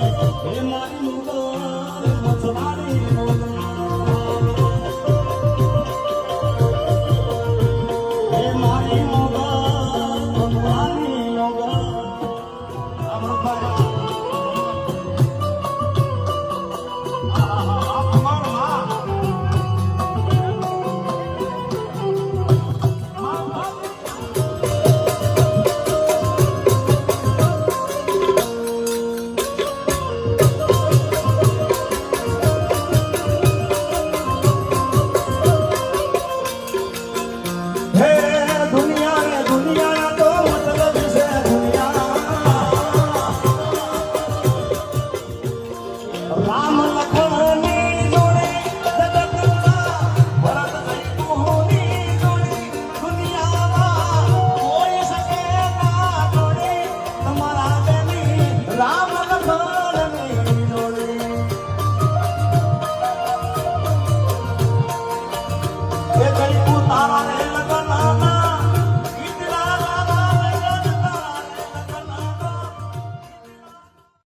હે મારી મુગા